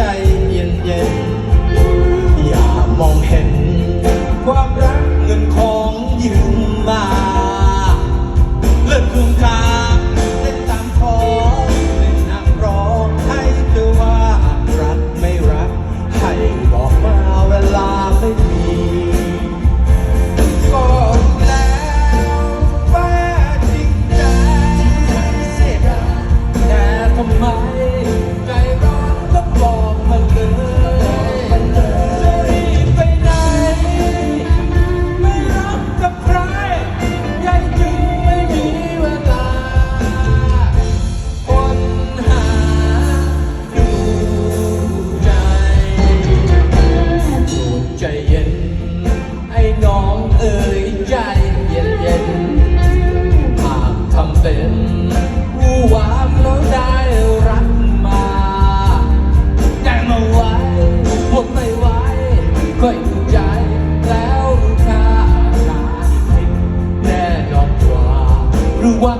ใจเย็นเย็นอย่ามองเห็น ความรักเงินของยืมมาเลิกคุมทางเล่นตามขอเล่นนั่งรอให้เธอว่ารักไม่รัก ให้บอกมาเวลาไม่มีก็แล้วว่าจริงใจแต่ทำไม เอ่ยใจเย็นเย็นหากทำเป็นผู้หวางแล้วได้รักมาใจมาไว้หมดไม่ไหวค่อยดูใจแล้วรู้ค่าราผิดแน่นอนกว่าหรือว่า